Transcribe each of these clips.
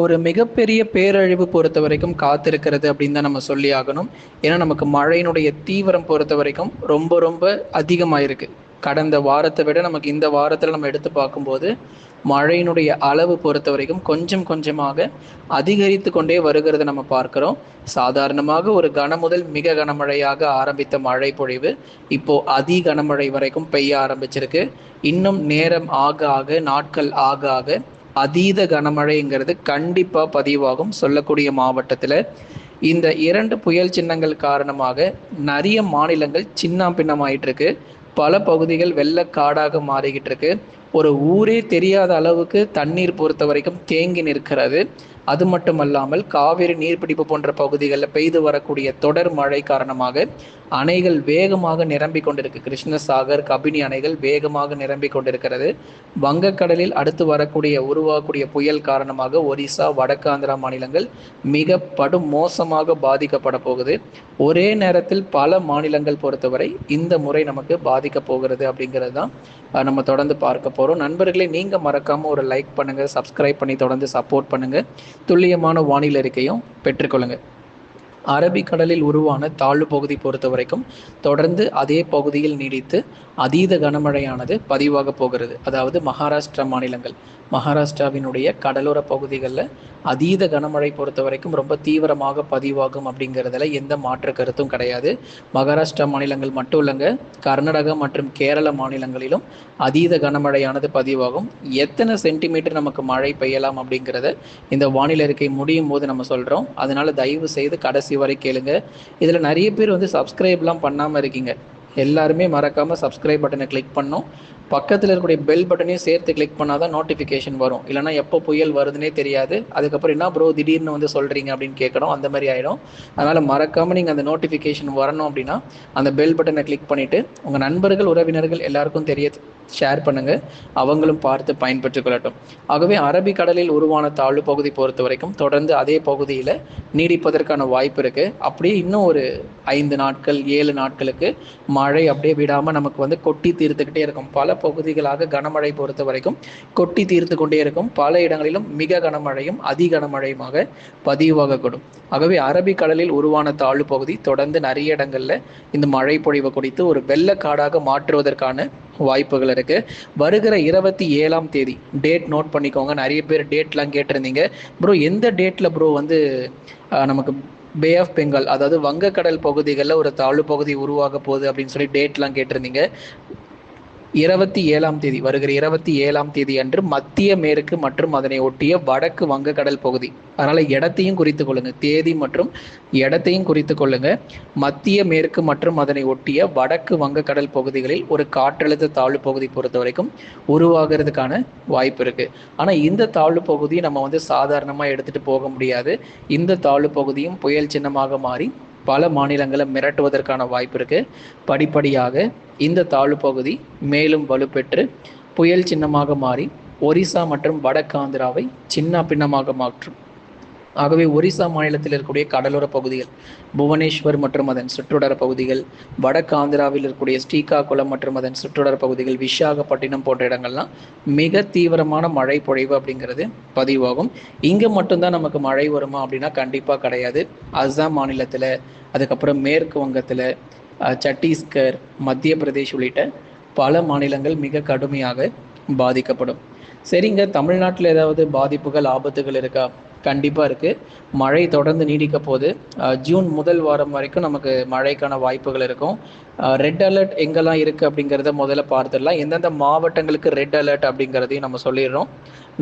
ஒரு மிகப்பெரிய பேரழிவு பொறுத்த வரைக்கும் காத்திருக்கிறது அப்படின்னு தான் நம்ம சொல்லி ஆகணும். ஏன்னா நமக்கு மழையினுடைய தீவிரம் பொறுத்த வரைக்கும் ரொம்ப ரொம்ப அதிகமாயிருக்கு. கடந்த வாரத்தை விட நமக்கு இந்த வாரத்தில் நம்ம எடுத்து பார்க்கும்போது மழையினுடைய அளவு பொறுத்த வரைக்கும் கொஞ்சம் கொஞ்சமாக அதிகரித்து கொண்டே வருகிறத நம்ம பார்க்கிறோம். சாதாரணமாக ஒரு கன முதல் மிக கனமழையாக ஆரம்பித்த மழை பொழிவு இப்போ அதி கனமழை வரைக்கும் பெய்ய ஆரம்பிச்சிருக்கு. இன்னும் நேரம் ஆக ஆக நாட்கள் ஆக ஆக அதீத கனமழைங்கிறது கண்டிப்பாக பதிவாகும். சொல்லக்கூடிய மாவட்டத்தில் இந்த இரண்டு புயல் சின்னங்கள் காரணமாக நிறைய மாநிலங்கள் சின்ன பின்னமாயிட்டு இருக்கு பல பகுதிகள் வெள்ளக்காடாக மாறிக்கிட்டு இருக்கு ஒரு ஊரே தெரியாத அளவுக்கு தண்ணீர் பொறுத்த வரைக்கும் தேங்கி நிற்கிறது. அது மட்டுமல்லாமல் காவிரி நீர்பிடிப்பு போன்ற பகுதிகளில் பெய்து வரக்கூடிய தொடர் மழை காரணமாக அணைகள் வேகமாக நிரம்பி கொண்டிருக்கு. கிருஷ்ணசாகர் கபினி அணைகள் வேகமாக நிரம்பி கொண்டிருக்கிறது. வங்கக்கடலில் அடுத்து வரக்கூடிய உருவாகக்கூடிய புயல் காரணமாக ஒரிசா வடக்கு ஆந்திரா மாநிலங்கள் மிக படு மோசமாக பாதிக்கப்பட போகுது. ஒரே நேரத்தில் பல மாநிலங்கள் பொறுத்தவரை இந்த முறை நமக்கு பாதிக்க போகிறது அப்படிங்கிறது தான் நம்ம தொடர்ந்து பார்க்க போகிறோம் நண்பர்களே நீங்கள் மறக்காமல் ஒரு லைக் பண்ணுங்கள் சப்ஸ்கிரைப் பண்ணி தொடர்ந்து சப்போர்ட் பண்ணுங்கள் துல்லியமான வானிலை அறிக்கையும் பெற்றுக்கொள்ளுங்கள் அரபிக்கடலில் உருவான தாழ்வு பகுதி பொறுத்த வரைக்கும் தொடர்ந்து அதே பகுதியில் நீடித்து அதீத கனமழையானது பதிவாக போகிறது. அதாவது மகாராஷ்டிரா மாநிலங்கள். மகாராஷ்டிராவினுடைய கடலோர பகுதிகளில் அதீத கனமழை பொறுத்த வரைக்கும் ரொம்ப தீவிரமாக பதிவாகும் அப்படிங்கிறதுல எந்த மாற்று கருத்தும் கிடையாது. மகாராஷ்டிரா மாநிலங்கள் மட்டும் இல்லைங்க. கர்நாடகா மற்றும் கேரள மாநிலங்களிலும் அதீத கனமழையானது பதிவாகும். எத்தனை சென்டிமீட்டர் நமக்கு மழை பெய்யலாம் அப்படிங்கிறத இந்த வானிலை அறிக்கை முடியும் போது நம்ம சொல்கிறோம் அதனால தயவு செய்து கடைசி வரை கேளுங்க. இதில் நிறைய பேர் வந்து சப்ஸ்கிரைப்லாம் பண்ணாமல் இருக்கீங்க. எல்லாருமே மறக்காமல் சப்ஸ்கிரைப் பட்டனை கிளிக் பண்ணோம் பக்கத்தில் இருக்கக்கூடிய பெல் பட்டனையும் சேர்த்து கிளிக் பண்ணால் தான் நோட்டிஃபிகேஷன் வரும். இல்லைனா எப்போ புயல் வருதுன்னே தெரியாது. அதுக்கப்புறம் என்ன ப்ரோ திடீர்னு வந்து சொல்கிறீங்க அப்படின்னு கேட்கணும். அந்த மாதிரி ஆகிடும் அதனால் மறக்காமல் நீங்கள் அந்த நோட்டிஃபிகேஷன் வரணும் அப்படின்னா அந்த பெல் பட்டனை கிளிக் பண்ணிவிட்டு உங்கள் நண்பர்கள் உறவினர்கள் எல்லாருக்கும் தெரிய ஷேர் பண்ணுங்கள் அவங்களும் பார்த்து பயன்பெற்றுக் கொள்ளட்டும். ஆகவே அரபிக்கடலில் உருவான தாழ்வு பகுதி பொறுத்த வரைக்கும் தொடர்ந்து அதே பகுதியில் நீடிப்பதற்கான வாய்ப்பு இருக்குது அப்படியே இன்னும் ஒரு ஐந்து நாட்கள் ஏழு நாட்களுக்கு மழை அப்படியே விடாமல் நமக்கு வந்து கொட்டி தீர்த்துக்கிட்டே இருக்கும். பல பகுதிகளாக கனமழை பொறுத்த வரைக்கும் கொட்டி தீர்த்து கொண்டே இருக்கும். பல இடங்களிலும் மிக கனமழையும் அதி கனமழையுமாக பதிவாகக்கூடும். ஆகவே அரபிக்கடலில் உருவான தாழ்வு பகுதி தொடர்ந்து நிறைய இடங்களில் இந்த மழை பொழிவு குறித்து ஒரு வெள்ளக்காடாக மாற்றுவதற்கான வாய்ப்புகள் இருக்கு. வருகிற இருபத்தி ஏழாம் தேதி டேட் நோட் பண்ணிக்கோங்க. நிறைய பேர் டேட்லாம் கேட்டிருந்தீங்க. ப்ரோ எந்த டேட்ல ப்ரோ வந்து நமக்கு பே ஆஃப் பெங்கால் அதாவது வங்கக்கடல் பகுதிகளில் ஒரு தாழ்வு பகுதி உருவாக போகுது அப்படின்னு சொல்லி டேட்லாம் கேட்டிருந்தீங்க. இருபத்தி ஏழாம் தேதி வருகிற இருபத்தி ஏழாம் தேதி அன்று மத்திய மேற்கு மற்றும் அதனை ஒட்டிய வடக்கு வங்கக்கடல் பகுதி. அதனால இடத்தையும் குறித்து கொள்ளுங்க. தேதி மற்றும் இடத்தையும் குறித்து கொள்ளுங்க. மத்திய மேற்கு மற்றும் அதனை ஒட்டிய வடக்கு வங்கக்கடல் பகுதிகளில் ஒரு காற்றழுத்த தாழ்வு பகுதி பொறுத்த வரைக்கும் உருவாகிறதுக்கான வாய்ப்பு இருக்கு. ஆனா இந்த தாழ்வு பகுதியை நம்ம வந்து சாதாரணமா எடுத்துட்டு போக முடியாது. இந்த தாழ்வு பகுதியும் புயல் சின்னமாக மாறி பல மாநிலங்களை மிரட்டுவதற்கான வாய்ப்பு இருக்கு. படிப்படியாக இந்த தாழ்வு பகுதி மேலும் வலுப்பெற்று புயல் சின்னமாக மாறி ஒரிசா மற்றும் வடக்கு ஆந்திராவை சின்ன பின்னமாக மாற்றும். ஆகவே ஒரிசா மாநிலத்தில் இருக்கக்கூடிய கடலோர பகுதிகள் புவனேஸ்வர் மற்றும் அதன் சுற்றுடர பகுதிகள் வடக்கு ஆந்திராவில் இருக்கக்கூடிய ஸ்ரீகாகுளம் மற்றும் அதன் சுற்றுடர பகுதிகள் விசாகப்பட்டினம் போன்ற இடங்கள்லாம் மிக தீவிரமான மழை பொழிவு அப்படிங்கிறது பதிவாகும். இங்கே மட்டும்தான் நமக்கு மழை வருமா அப்படின்னா கண்டிப்பாக கிடையாது. அஸ்ஸாம் மாநிலத்தில் அதுக்கப்புறம் மேற்கு வங்கத்தில் சத்தீஸ்கர் மத்திய பிரதேஷ் உள்ளிட்ட பல மாநிலங்கள் மிக கடுமையாக பாதிக்கப்படும். சரிங்க தமிழ்நாட்டில் ஏதாவது பாதிப்புகள் ஆபத்துகள் இருக்கா? கண்டிப்பாக இருக்குது மழை தொடர்ந்து நீடிக்க போது ஜூன் முதல் வாரம் வரைக்கும் நமக்கு மழைக்கான வாய்ப்புகள் இருக்கும். ரெட் அலர்ட் எங்கெல்லாம் இருக்குது அப்படிங்கிறத முதல்ல பார்த்துடலாம். எந்தெந்த மாவட்டங்களுக்கு ரெட் அலர்ட் அப்படிங்கிறதையும் நம்ம சொல்லிடுறோம்.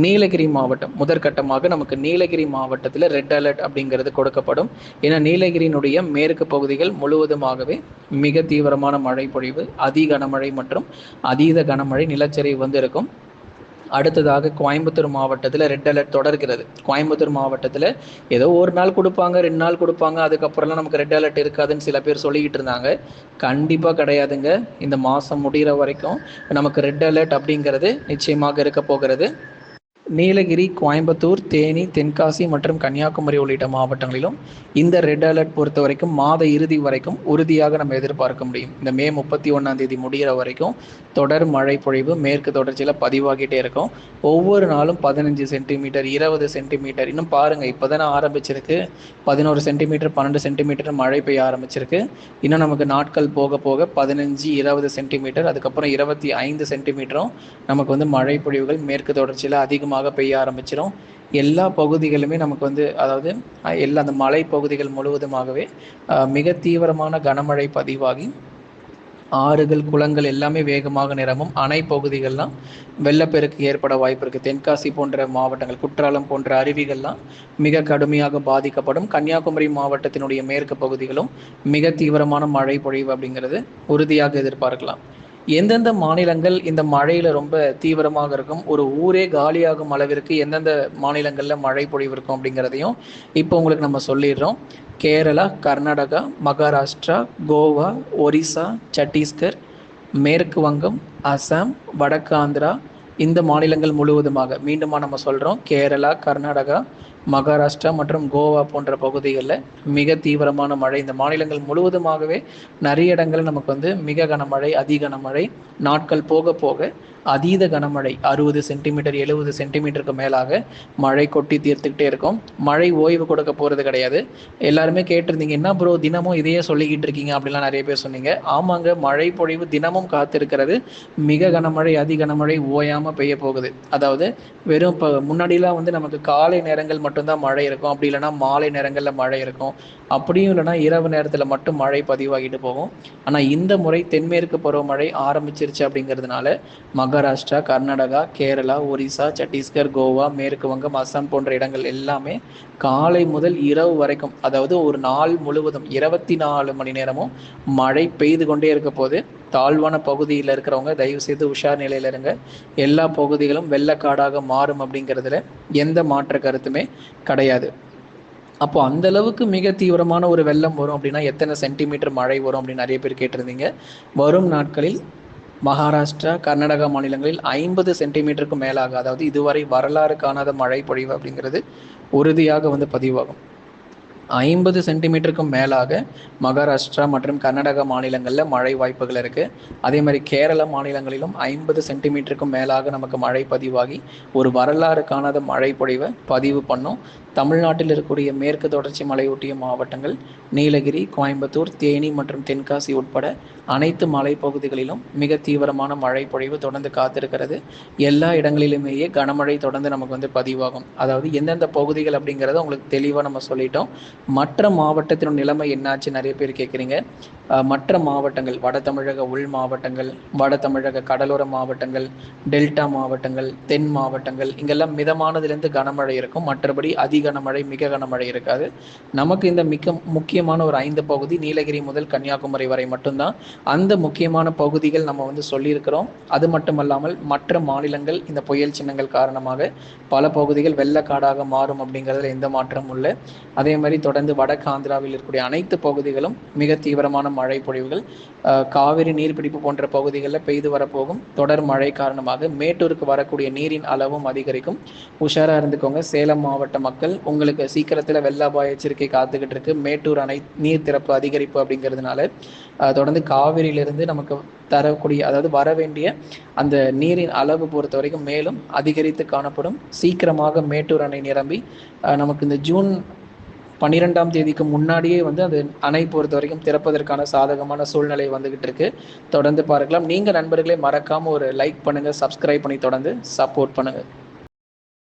நீலகிரி மாவட்டம் முதற்கட்டமாக நமக்கு நீலகிரி மாவட்டத்தில் ரெட் அலர்ட் அப்படிங்கிறது கொடுக்கப்படும். ஏன்னா நீலகிரியினுடைய மேற்கு பகுதிகள் முழுவதுமாகவே மிக தீவிரமான மழை பொழிவு அதி கனமழை மற்றும் அதீத கனமழை நிலச்சரிவு வந்து இருக்கும். அடுத்ததாக கோயம்புத்தூர் மாவட்டத்தில் ரெட் அலர்ட் தொடர்கிறது. கோயம்புத்தூர் மாவட்டத்தில் ஏதோ ஒரு நாள் கொடுப்பாங்க ரெண்டு நாள் கொடுப்பாங்க அதுக்கப்புறம்லாம் நமக்கு ரெட் அலர்ட் இருக்காதுன்னு சில பேர் சொல்லிக்கிட்டு இருந்தாங்க. கண்டிப்பாக கிடையாதுங்க. இந்த மாதம் முடிகிற வரைக்கும் நமக்கு ரெட் அலர்ட் அப்படிங்கிறது நிச்சயமாக இருக்க போகிறது. நீலகிரி கோயம்புத்தூர் தேனி தென்காசி மற்றும் கன்னியாகுமரி உள்ளிட்ட மாவட்டங்களிலும் இந்த ரெட் அலர்ட் பொறுத்த வரைக்கும் மாத இறுதி வரைக்கும் உறுதியாக நம்ம எதிர்பார்க்க முடியும். இந்த மே முப்பத்தி ஒன்றாம் தேதி முடிகிற வரைக்கும் தொடர் மழை பொழிவு மேற்கு தொடர்ச்சியில் பதிவாகிட்டே இருக்கும். ஒவ்வொரு நாளும் பதினஞ்சு சென்டிமீட்டர் இருபது சென்டிமீட்டர் இன்னும் பாருங்கள் இப்போ தானே ஆரம்பிச்சிருக்கு. பதினோரு சென்டிமீட்டர் பன்னெண்டு சென்டிமீட்டர் மழை பெய்ய ஆரம்பிச்சிருக்கு. இன்னும் நமக்கு நாட்கள் போக போக பதினஞ்சு இருபது சென்டிமீட்டர் அதுக்கப்புறம் இருபத்தி ஐந்து சென்டிமீட்டரும் நமக்கு வந்து மழை பொழிவுகள் மேற்கு தொடர்ச்சியில் அதிகமாக அதிகமாக பெய்ய ஆரம்பிச்சிடும் எல்லா பகுதிகளுமே நமக்கு வந்து அதாவது எல்லா அந்த மலை பகுதிகள் முழுவதுமாகவே மிக தீவிரமான கனமழை பதிவாகி ஆறுகள் குளங்கள் எல்லாமே வேகமாக நிரம்பும். அணை பகுதிகள்லாம் வெள்ளப்பெருக்கு ஏற்பட வாய்ப்பு இருக்குது தென்காசி போன்ற மாவட்டங்கள் குற்றாலம் போன்ற அருவிகள்லாம் மிக கடுமையாக பாதிக்கப்படும். கன்னியாகுமரி மாவட்டத்தினுடைய மேற்கு பகுதிகளும் மிக தீவிரமான மழை பொழிவு அப்படிங்கிறது உறுதியாக எதிர்பார்க்கலாம். எந்தெந்த மாநிலங்கள் இந்த மழையில ரொம்ப தீவிரமாக இருக்கும்? ஒரு ஊரே காலியாகும் அளவிற்கு எந்தெந்த மாநிலங்கள்ல மழை பொழிவு இருக்கும் அப்படிங்கிறதையும் இப்போ உங்களுக்கு நம்ம சொல்லிடுறோம். கேரளா கர்நாடகா மகாராஷ்டிரா கோவா ஒரிசா சத்தீஸ்கர் மேற்கு வங்கம் அசாம் வடக்கு ஆந்திரா இந்த மாநிலங்கள் முழுவதுமாக மீண்டுமா நம்ம சொல்கிறோம் கேரளா கர்நாடகா மகாராஷ்டிரா மற்றும் கோவா போன்ற பகுதிகளில் மிக தீவிரமான மழை. இந்த மாநிலங்கள் முழுவதுமாகவே நிறைய இடங்கள் நமக்கு வந்து மிக கனமழை அதி கனமழை நாட்கள் போக போக அதீத கனமழை அறுபது சென்டிமீட்டர் எழுபது சென்டிமீட்டருக்கு மேலாக மழை கொட்டி தீர்த்துக்கிட்டே இருக்கும். மழை ஓய்வு கொடுக்க போகிறது கிடையாது. எல்லாருமே கேட்டிருந்தீங்க என்ன ப்ரோ தினமும் இதையே சொல்லிக்கிட்டு இருக்கீங்க? அப்படிலாம் நிறைய பேர் சொன்னீங்க. ஆமாங்க மழை பொழிவு தினமும் காத்திருக்கிறது மிக கனமழை அதி கனமழை ஓயாமல் பெய்ய போகுது. அதாவது வெறும் இப்போ முன்னாடிலாம் வந்து நமக்கு காலை நேரங்கள் மட்டும்தான் மழை இருக்கும். அப்படி இல்லைன்னா மாலை நேரங்களில் மழை இருக்கும். அப்படியும் இல்லைன்னா இரவு நேரத்தில் மட்டும் மழை பதிவாகிட்டு போகும். ஆனால் இந்த முறை தென்மேற்கு பருவமழை ஆரம்பிச்சிருச்சு அப்படிங்கிறதுனால மகாராஷ்டிரா கர்நாடகா கேரளா ஒரிசா சத்தீஸ்கர் கோவா மேற்கு வங்கம் அசாம் போன்ற இடங்கள் எல்லாமே காலை முதல் இரவு வரைக்கும் அதாவது ஒரு நாள் முழுவதும் இருபத்தி நாலு மணி நேரமும் மழை பெய்து கொண்டே இருக்க போது தாழ்வான பகுதியில் இருக்கிறவங்க தயவு செய்து உஷார் நிலையில் இருங்க. எல்லா பகுதிகளும் வெள்ளக்காடாக மாறும் அப்படிங்கிறதுல எந்த மாற்ற கருத்துமே கிடையாது. அப்போ அந்த அளவுக்கு மிக தீவிரமான ஒரு வெள்ளம் வரும் அப்படின்னா எத்தனை சென்டிமீட்டர் மழை வரும் அப்படின்னு நிறைய பேர் கேட்டிருந்தீங்க. வரும் நாட்களில் மகாராஷ்டிரா கர்நாடகா மாநிலங்களில் ஐம்பது சென்டிமீட்டருக்கு மேலாக அதாவது இதுவரை வரலாறு காணாத மழை பொழிவு அப்படிங்கிறது உறுதியாக வந்து பதிவாகும். ஐம்பது சென்டிமீட்டருக்கும் மேலாக மகாராஷ்டிரா மற்றும் கர்நாடகா மாநிலங்களில் மழை வாய்ப்புகள் இருக்குது அதே மாதிரி கேரள மாநிலங்களிலும் ஐம்பது சென்டிமீட்டருக்கும் மேலாக நமக்கு மழை பதிவாகி ஒரு வரலாறு காணாத மழை பொழிவை பதிவு பண்ணும். தமிழ்நாட்டில் இருக்கக்கூடிய மேற்கு தொடர்ச்சி மலையொட்டிய மாவட்டங்கள் நீலகிரி கோயம்புத்தூர் தேனி மற்றும் தென்காசி உட்பட அனைத்து மலைப்பகுதிகளிலும் மிக தீவிரமான மழை பொழிவு தொடர்ந்து காத்திருக்கிறது. எல்லா இடங்களிலுமேயே கனமழை தொடர்ந்து நமக்கு வந்து பதிவாகும். அதாவது எந்தெந்த பகுதிகள் அப்படிங்கிறத உங்களுக்கு தெளிவாக நம்ம சொல்லிட்டோம். மற்ற மாவட்டத்தின் நிலைமை என்னாச்சு நிறைய பேர் கேட்குறீங்க மற்ற மாவட்டங்கள் வட தமிழக உள் மாவட்டங்கள் வட தமிழக கடலோர மாவட்டங்கள் டெல்டா மாவட்டங்கள் தென் மாவட்டங்கள் இங்கெல்லாம் மிதமானதுலேருந்து கனமழை இருக்கும். மற்றபடி அதி கனமழை மிக கனமழை இருக்காது. நமக்கு இந்த மிக முக்கியமான ஒரு ஐந்து பகுதி நீலகிரி முதல் கன்னியாகுமரி வரை மட்டும்தான். அந்த முக்கியமான பகுதிகள் நம்ம வந்து சொல்லியிருக்கிறோம். அது மட்டுமல்லாமல் மற்ற மாநிலங்கள் இந்த புயல் சின்னங்கள் காரணமாக பல பகுதிகள் வெள்ளக்காடாக மாறும் அப்படிங்கிறதுல எந்த மாற்றமும் இல்லை. அதே மாதிரி தொடர்ந்து வடக்கு ஆந்திராவில் இருக்கக்கூடிய அனைத்து பகுதிகளும் மிக தீவிரமான மழை பொழிவுகள். காவிரி நீர்பிடிப்பு போன்ற பகுதிகளில் பெய்து வரப்போகும். தொடர் மழை காரணமாக மேட்டூருக்கு வரக்கூடிய நீரின் அளவும் அதிகரிக்கும். உஷாராக இருந்துக்கோங்க. சேலம் மாவட்ட மக்கள் உங்களுக்கு சீக்கிரத்தில் வெள்ள அபாய எச்சரிக்கை காத்துக்கிட்டு இருக்கு. மேட்டூர் அணை நீர் திறப்பு அதிகரிப்பு அப்படிங்கிறதுனால தொடர்ந்து காவிரியிலிருந்து நமக்கு தரக்கூடிய அதாவது வர வேண்டிய அந்த நீரின் அளவு பொறுத்த வரைக்கும் மேலும் அதிகரித்து காணப்படும். சீக்கிரமாக மேட்டூர் அணை நிரம்பி நமக்கு இந்த ஜூன் பன்னிரெண்டாம் தேதிக்கு முன்னாடியே வந்து அது அணை பொறுத்த வரைக்கும் திறப்பதற்கான சாதகமான சூழ்நிலை வந்துகிட்டு இருக்கு. தொடர்ந்து பார்க்கலாம். நீங்க நண்பர்களே மறக்காம ஒரு லைக் பண்ணுங்க சப்ஸ்கிரைப் பண்ணி தொடர்ந்து சப்போர்ட் பண்ணுங்க.